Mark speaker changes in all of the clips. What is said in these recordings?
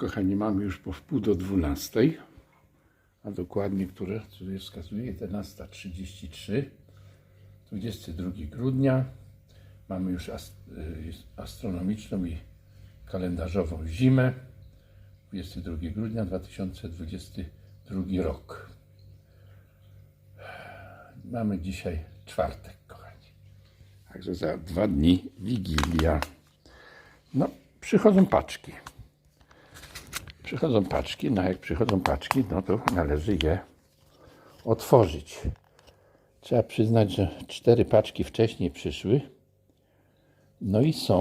Speaker 1: kochani, mamy już po wpół do 12, a dokładnie, które tutaj wskazuje 11.33, 22 grudnia. Mamy już y, astronomiczną i kalendarzową zimę. 22 grudnia 2022 rok. Mamy dzisiaj czwartek, kochani. Także za dwa dni Wigilia. No, przychodzą paczki. Przychodzą paczki, no jak przychodzą paczki, no to należy je otworzyć. Trzeba przyznać, że cztery paczki wcześniej przyszły. No i są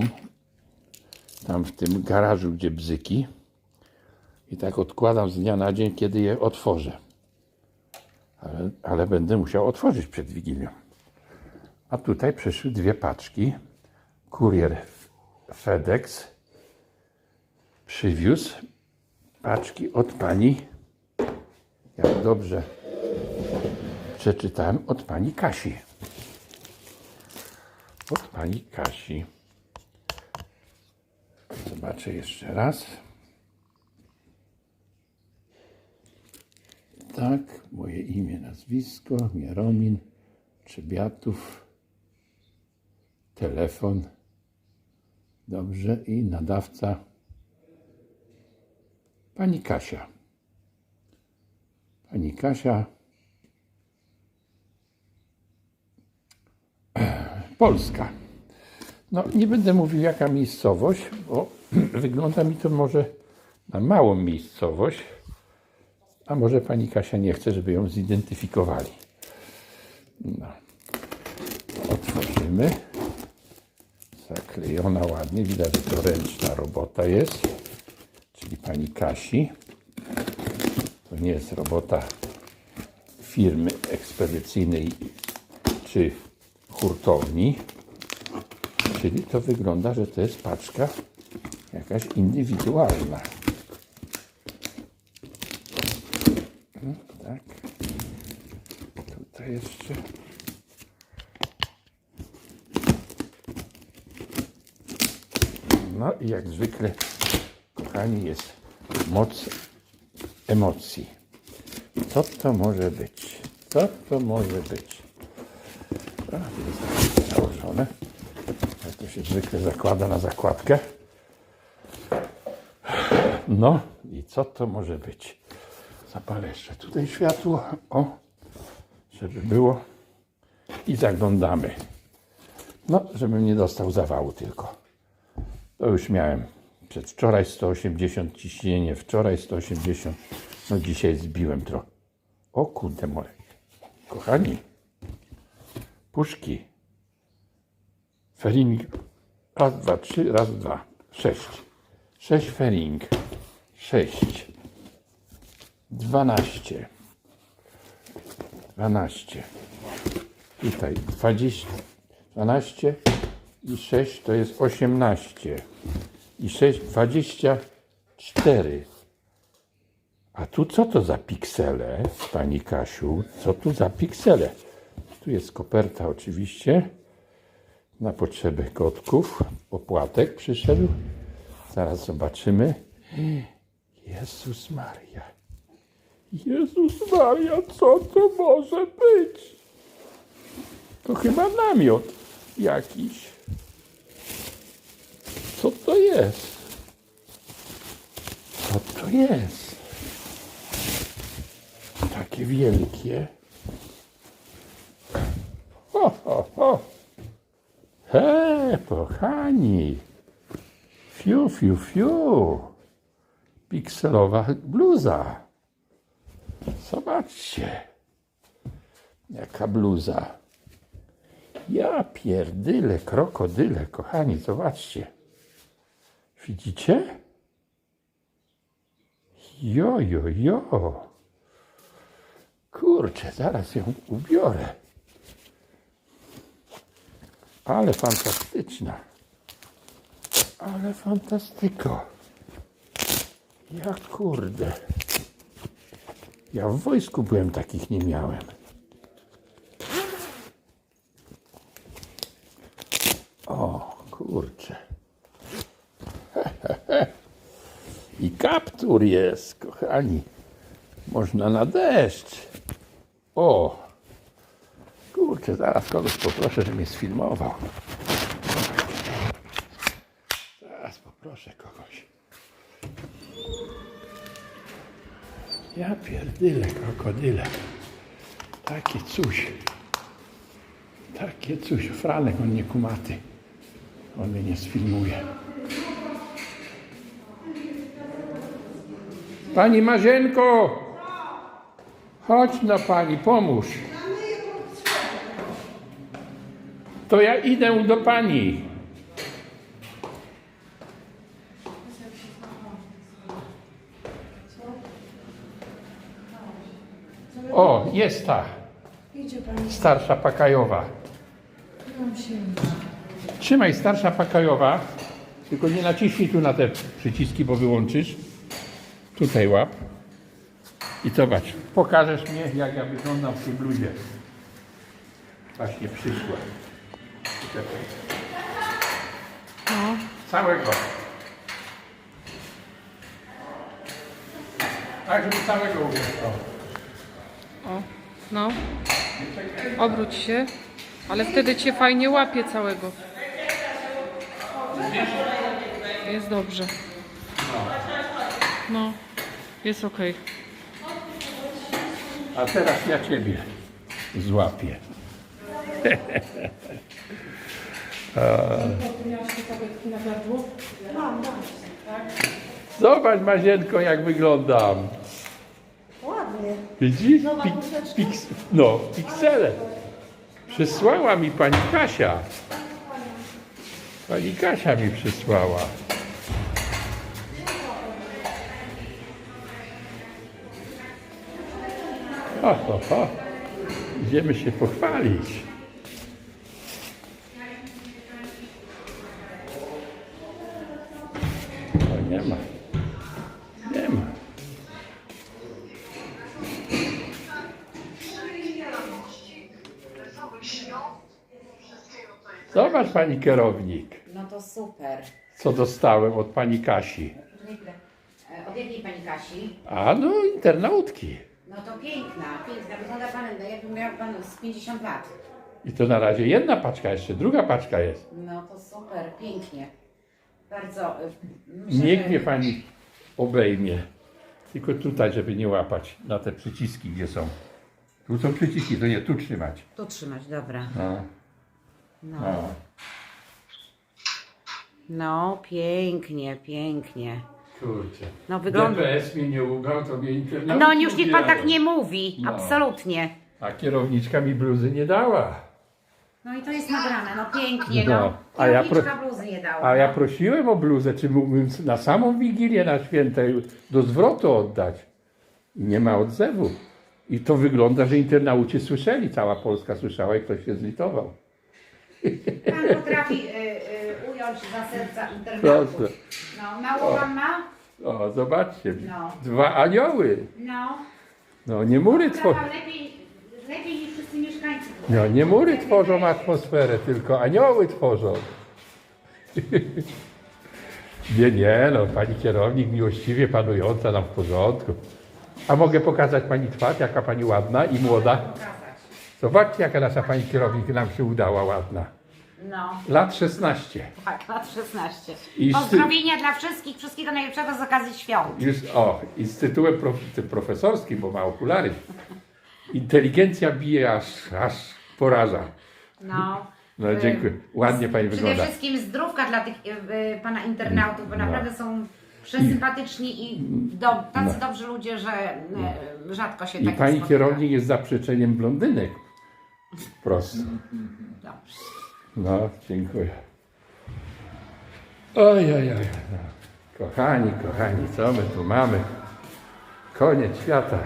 Speaker 1: tam w tym garażu, gdzie bzyki. I tak odkładam z dnia na dzień, kiedy je otworzę. Ale, ale będę musiał otworzyć przed Wigilią. A tutaj przyszły dwie paczki. Kurier FedEx przywiózł paczki od pani, jak dobrze przeczytałem, od pani Kasi. Od pani Kasi. Zobaczę jeszcze raz. Tak, moje imię, nazwisko, Mieromin, Trzebiatów, telefon. Dobrze, i nadawca pani Kasia. Pani Kasia. Polska. No, nie będę mówił jaka miejscowość, bo wygląda mi to może na małą miejscowość, a może pani Kasia nie chce, żeby ją zidentyfikowali. No. Otworzymy. Zaklejona ładnie, widać, że to ręczna robota jest, czyli pani Kasi. To nie jest robota firmy ekspedycyjnej czy hurtowni, czyli to wygląda, że to jest paczka jakaś indywidualna. No, tak. Tutaj jeszcze. No i jak zwykle, kochani, jest moc emocji. Co to może być? Co to może być? A, jest założone. Jak to się zwykle zakłada na zakładkę. No i co to może być? Zapalę jeszcze tutaj światło. O, żeby było. I zaglądamy. No, żebym nie dostał zawału tylko. To już miałem przedwczoraj 180 ciśnienie, wczoraj 180. No dzisiaj zbiłem trochę. O kurde moje. Kochani, puszki. Fering. Raz, dwa, trzy, raz, dwa. Sześć. Sześć fering. Sześć. Dwanaście. Dwanaście. Tutaj dwadzieścia. Dwanaście i sześć to jest osiemnaście. I sześć, dwadzieścia cztery. A tu co to za piksele, pani Kasiu? Co tu za piksele? Tu jest koperta oczywiście na potrzeby kotków. Opłatek przyszedł. Zaraz zobaczymy. Jezus Maria. Jezus Maria, co to może być? To chyba namiot jakiś. Co to jest? Co to jest? Takie wielkie. Ho, ho, ho. He, kochani. Fiu, fiu, fiu. Pikselowa bluza. Zobaczcie. Jaka bluza. Ja pierdyle, krokodyle, kochani, zobaczcie. Widzicie? Jo, jo, jo. Kurczę, zaraz ją ubiorę. Ale fantastyczna. Ale fantastyko. Ja kurde. Ja w wojsku byłem, takich nie miałem. O, kurczę. I kaptur jest, kochani. Można na deszcz. O! Kurczę, zaraz kogoś poproszę, żeby mnie sfilmował. Zaraz poproszę kogoś. Ja pierdyle, krokodyle. Takie coś. Takie coś. Franek, on nie kumaty. On mnie nie sfilmuje. Pani Marzenko! Chodź no pani, pomóż. To ja idę do pani. O, jest ta starsza pakajowa. Trzymaj starsza pakajowa, tylko nie naciśnij tu na te przyciski, bo wyłączysz. Tutaj łap. I zobacz, pokażesz mnie, jak ja wyglądam w tej bluzie. Właśnie przyszła.
Speaker 2: No,
Speaker 1: Całego. Tak, żeby całego ubrać. O.
Speaker 2: o, no. Obróć się, ale wtedy cię fajnie łapie całego. Jest dobrze. No, jest okej.
Speaker 1: A teraz ja ciebie złapię. Zobacz Mazienko, jak wyglądam.
Speaker 3: Ładnie.
Speaker 1: Widzisz? Pik- piks- no, piksele. Przysłała mi pani Kasia. Pani Kasia mi przysłała. Ho, ho, ho. Idziemy się pochwalić. O, nie ma. Nie ma. Zobacz pani kierownik,
Speaker 3: No to super.
Speaker 1: co dostałem od pani Kasi.
Speaker 3: E, Od jakiej pani Kasi?
Speaker 1: A no, internautki.
Speaker 3: No to piękna, piękna. Wygląda pan jakby miał pan z 50 lat.
Speaker 1: I to na razie jedna paczka jeszcze, druga paczka jest.
Speaker 3: No to super, pięknie. Bardzo. y, Myślę,
Speaker 1: Niech
Speaker 3: że-
Speaker 1: mnie pani obejmie. Tylko tutaj, żeby nie łapać na te przyciski, gdzie są. Tu są przyciski, to nie tu trzymać.
Speaker 3: Tu trzymać, dobra.
Speaker 1: No,
Speaker 3: No.
Speaker 1: no.
Speaker 3: no, pięknie, pięknie.
Speaker 1: Kurczę.
Speaker 3: No wygląda.
Speaker 1: DPS mnie nie ugał, to mnie internautki
Speaker 3: No już niech pan tak nie mówi.
Speaker 1: No.
Speaker 3: Absolutnie.
Speaker 1: A kierowniczka mi bluzy nie dała.
Speaker 3: No i to jest nagrane, no pięknie,
Speaker 1: No,
Speaker 3: no.
Speaker 1: a ja
Speaker 3: Kierowniczka
Speaker 1: pro-
Speaker 3: bluzy nie dała.
Speaker 1: A ja prosiłem o bluzę, czy mógłbym na samą Wigilię na święte do zwrotu oddać. Nie ma odzewu. I to wygląda, że internauci słyszeli, cała Polska słyszała i ktoś się zlitował.
Speaker 3: Pan potrafi y, y, ująć za serca internautów.
Speaker 1: Proszę.
Speaker 3: No, mało pan ma?
Speaker 1: O, zobaczcie.
Speaker 3: No.
Speaker 1: Dwa anioły.
Speaker 3: No.
Speaker 1: No, nie mury
Speaker 3: Gra
Speaker 1: tworzą.
Speaker 3: pan lepiej, lepiej niż wszyscy mieszkańcy. tutaj.
Speaker 1: No, nie mury tworzą atmosferę, tylko anioły tworzą. Nie, nie, no, pani kierownik miłościwie panująca nam w porządku. A mogę pokazać pani twarz, jaka pani ładna i młoda?
Speaker 3: Pokazać.
Speaker 1: Zobaczcie, jaka nasza pani kierownik nam się udała ładna.
Speaker 3: No,
Speaker 1: Lat 16.
Speaker 3: tak, lat 16.
Speaker 1: I z ty-
Speaker 3: Pozdrowienia dla wszystkich, wszystkiego najlepszego z okazji świąt.
Speaker 1: Już, o, i z tytułem prof, profesorskim, bo ma okulary. Inteligencja bije aż, aż poraża.
Speaker 3: No.
Speaker 1: No,
Speaker 3: Y,
Speaker 1: dziękuję. Ładnie pani
Speaker 3: Przede
Speaker 1: wygląda.
Speaker 3: wszystkim zdrówka dla tych y, y, pana internautów, bo
Speaker 1: No.
Speaker 3: naprawdę są przesympatyczni i do, tacy
Speaker 1: No.
Speaker 3: dobrzy ludzie, że y, rzadko się
Speaker 1: I
Speaker 3: tak
Speaker 1: pani kierownik jest zaprzeczeniem blondynek. Prosto.
Speaker 3: Dobrze.
Speaker 1: No, dziękuję. Oj, oj, oj. Kochani, kochani, co my tu mamy? Koniec świata.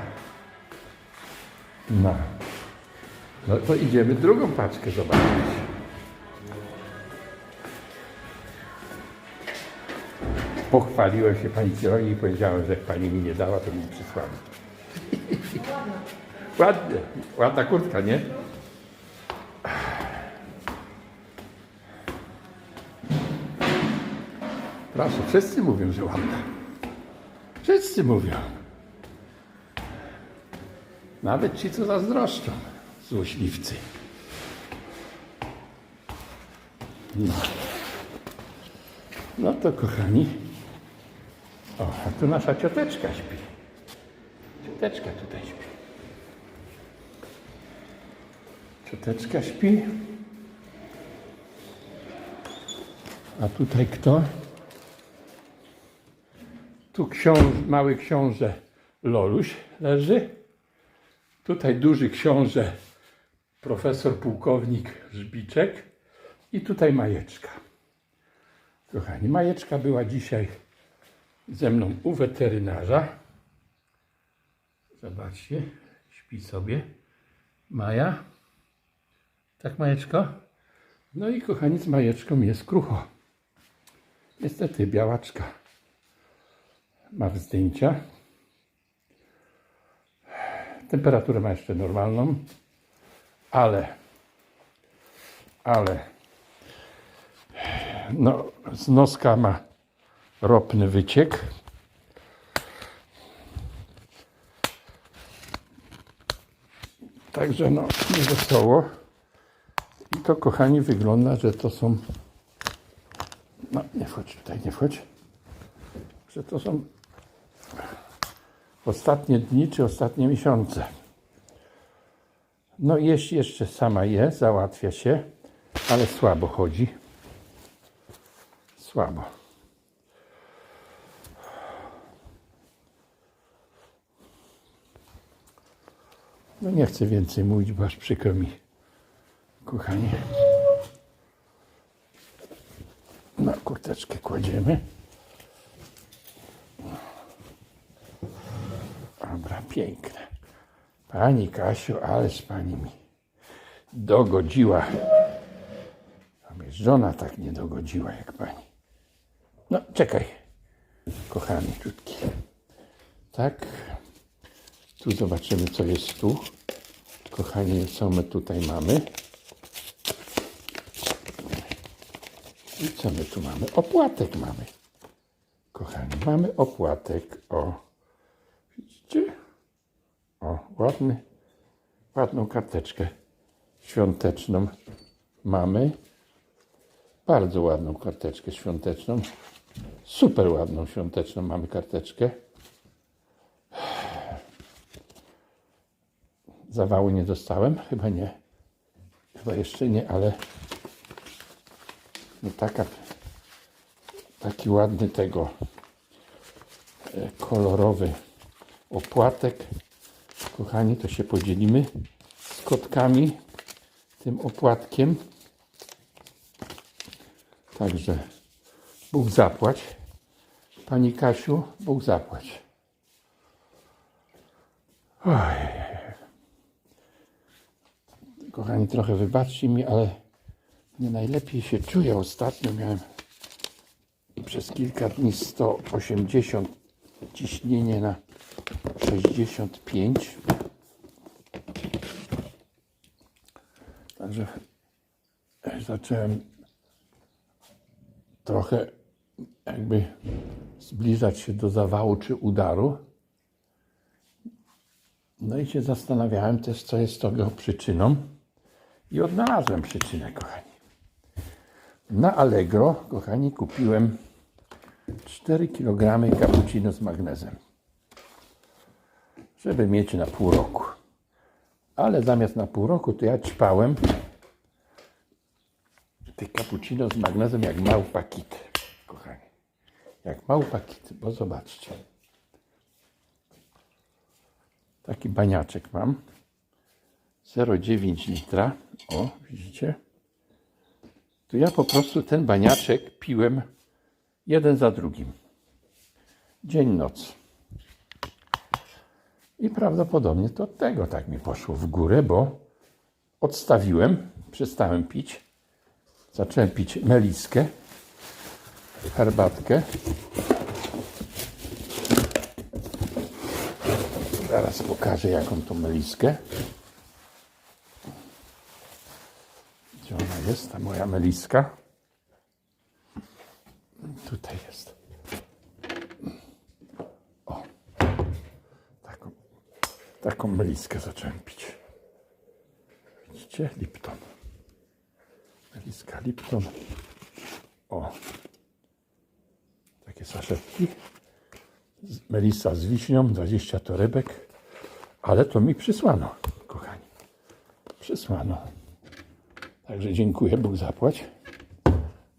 Speaker 1: No. No to idziemy drugą paczkę zobaczyć. Pochwaliłem się pani kierownik i powiedziałem, że jak pani mi nie dała, to mi przysłała. Ładnie, ładna kurtka, nie? Proszę, wszyscy mówią, że ładna. Wszyscy mówią. Nawet ci, co zazdroszczą. Złośliwcy. No. No to kochani. O, a tu nasza cioteczka śpi. Cioteczka tutaj śpi. Cioteczka śpi. A tutaj kto? Tu książ, mały książę Loluś leży. Tutaj duży książę profesor pułkownik Żbiczek. I tutaj Majeczka. Kochani, Majeczka była dzisiaj ze mną u weterynarza. Zobaczcie, śpi sobie. Maja. Tak, Majeczko? No i kochani, z Majeczką jest krucho. Niestety, białaczka ma zdjęcia. Temperaturę ma jeszcze normalną, ale, ale, no, z noska ma ropny wyciek. Także no, nie wesoło. I to, kochani, wygląda, że to są. No, nie wchodź tutaj, nie wchodź. Że to są ostatnie dni czy ostatnie miesiące. No, jeść jeszcze sama je, załatwia się, ale słabo chodzi. Słabo. No nie chcę więcej mówić, bo aż przykro mi, kochani. Na kurteczkę kładziemy. Dobra, piękne. Pani Kasiu, ależ pani mi dogodziła. A mnie żona tak nie dogodziła jak pani. No, czekaj, kochany czutki. Tak. Tu zobaczymy, co jest tu. Kochani, co my tutaj mamy. I co my tu mamy? Opłatek mamy. Kochani, mamy opłatek. O, ładny, ładną karteczkę świąteczną mamy. Bardzo ładną karteczkę świąteczną. Super ładną świąteczną mamy karteczkę. Zawału nie dostałem? Chyba nie. Chyba jeszcze nie, ale no taka, taki ładny tego e, kolorowy opłatek. Kochani, to się podzielimy z kotkami tym opłatkiem. Także Bóg zapłać. Pani Kasiu, Bóg zapłać. Oj. Kochani, trochę wybaczcie mi, ale nie najlepiej się czuję ostatnio. Miałem przez kilka dni 180 ciśnienie na 65. Także zacząłem trochę jakby zbliżać się do zawału czy udaru. No i się zastanawiałem też, co jest tego przyczyną. I odnalazłem przyczynę, kochani. Na Allegro, kochani, kupiłem 4 kg cappuccino z magnezem. Żeby mieć na pół roku. Ale zamiast na pół roku, to ja ćpałem tych cappuccino z magnezem jak mały pakiet, kochani. Jak mały pakiet, bo zobaczcie. Taki baniaczek mam. 0,9 litra. O, widzicie? To ja po prostu ten baniaczek piłem jeden za drugim. Dzień, noc. I prawdopodobnie to od tego tak mi poszło w górę, bo odstawiłem, przestałem pić. Zacząłem pić meliskę, herbatkę. Zaraz pokażę jaką to meliskę. Gdzie ona jest, ta moja meliska? Tutaj jest. O. Meliskę zacząłem pić. Widzicie? Lipton. Meliska Lipton. O. Takie saszetki. Melisa z wiśnią, 20 torebek. Ale to mi przysłano, kochani. Przysłano. Także dziękuję, Bóg zapłać.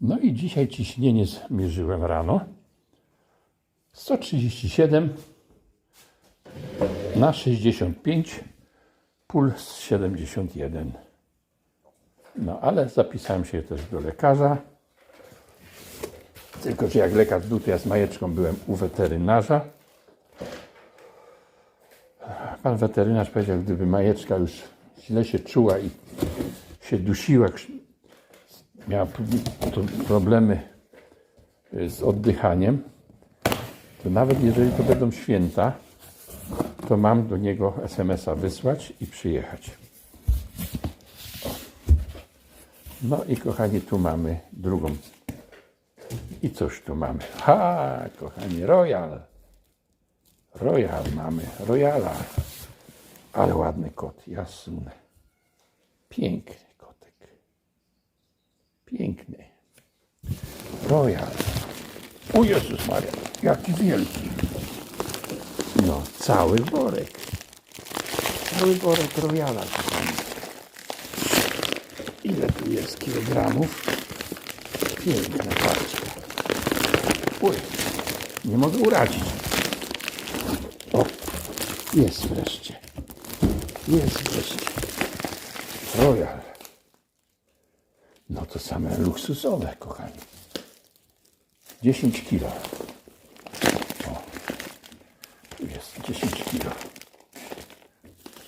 Speaker 1: No i dzisiaj ciśnienie zmierzyłem rano. 137 na 65, puls 71. No ale zapisałem się też do lekarza. Tylko, że jak lekarz był, to ja z majeczką byłem u weterynarza. Pan weterynarz powiedział, gdyby majeczka już źle się czuła i się dusiła, miała problemy y, z oddychaniem, to nawet jeżeli to będą święta, to mam do niego SMS-a wysłać i przyjechać. No i kochani, tu mamy drugą. I coś tu mamy. Ha, kochani, Royal. Royal mamy, Royala. Ale ładny kot, jasny. Piękny kotek. Piękny. Royal. O Jezus Maria, jaki wielki. No, cały worek. Cały worek Royala, kochani. Ile tu jest kilogramów? Piękna paczka. Uj, nie mogę uradzić. O, jest wreszcie. Jest wreszcie. Royal. No to same luksusowe, kochani. 10 kilo. O, tu jest 10 kilo.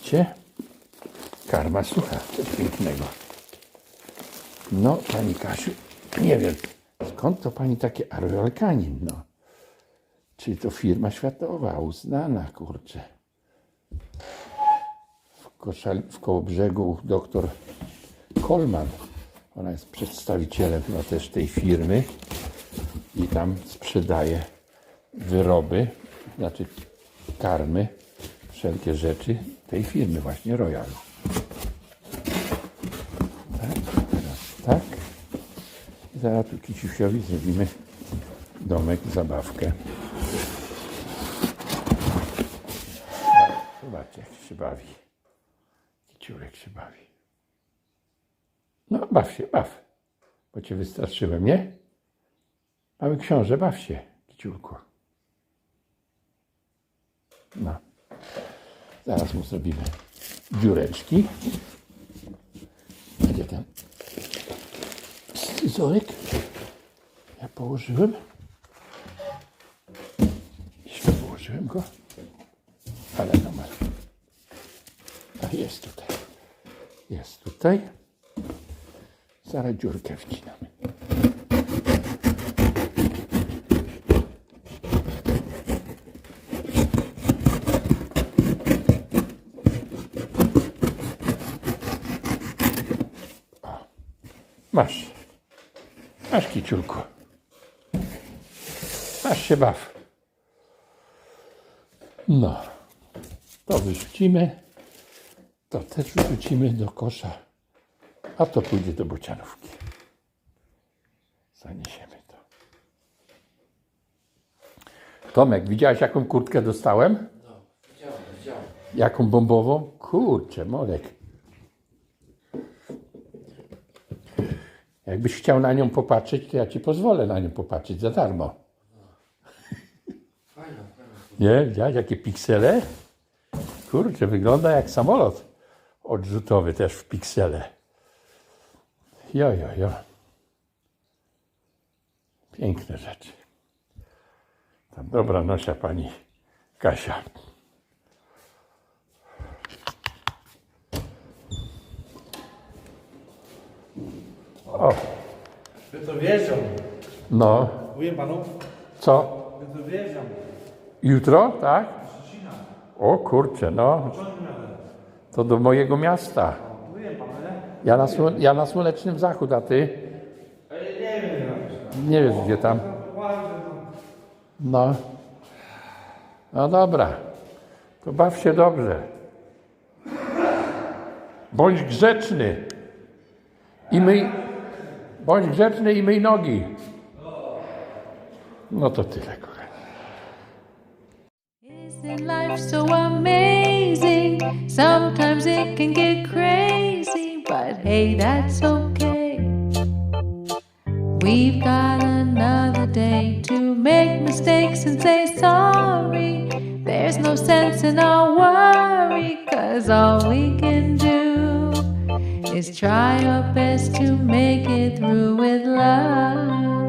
Speaker 1: Widzicie? Karma sucha, coś pięknego. No, pani Kasiu, nie wiem, skąd to pani takie Arweolkanin, no. Czyli to firma światowa, uznana, kurczę. W, Koszali, w Kołobrzegu doktor Kolman, ona jest przedstawicielem no, też tej firmy i tam sprzedaje wyroby, znaczy karmy, wszelkie rzeczy tej firmy właśnie Royalu. Tak, teraz tak. I zaraz tu Kiciusiowi zrobimy domek, zabawkę. Zobaczcie, jak się bawi. Kiciurek się bawi. No, baw się, baw. Bo cię wystraszyłem, nie? Mały książę, baw się, kiciurku. No. Zaraz mu zrobimy dziureczki. Gdzie ten scyzoryk? Ja położyłem. Źle położyłem go. Ale ma. A jest tutaj. Jest tutaj. Zaraz dziurkę wcinamy. Masz. Masz kiciulku. Masz się baw. No. To wyrzucimy. To też wyrzucimy do kosza. A to pójdzie do bocianówki. Zaniesiemy to. Tomek, widziałeś jaką kurtkę dostałem?
Speaker 4: Widziałem, widziałem.
Speaker 1: Jaką bombową? Kurczę, Molek. Jakbyś chciał na nią popatrzeć, to ja ci pozwolę na nią popatrzeć za darmo.
Speaker 4: Fajna, fajna.
Speaker 1: Nie? Widziałeś jakie piksele? Kurczę, wygląda jak samolot odrzutowy też w piksele. Jo, jo, jo. Piękne rzeczy. Tam dobra nosia pani Kasia. O,
Speaker 5: Wy to wierzą.
Speaker 1: no,
Speaker 5: Mówię panu,
Speaker 1: co?
Speaker 5: wy to wierzą.
Speaker 1: Jutro, tak? O kurczę, no. To do mojego miasta.
Speaker 5: Mówię panu, nie?
Speaker 1: Ja na, słone- ja na słonecznym zachód, a ty?
Speaker 5: Ale nie wiem, nie
Speaker 1: wiesz gdzie tam.
Speaker 5: No.
Speaker 1: No. Dobra. To baw się dobrze. Bądź grzeczny. I myj. Bądź grzeczny i nogi. No to tyle.
Speaker 4: Isn't life so amazing? Sometimes it can get crazy, but hey, that's okay. We've got another day to make mistakes and say sorry. There's no sense in our worry, cause all we can do is try your best to make it through with love.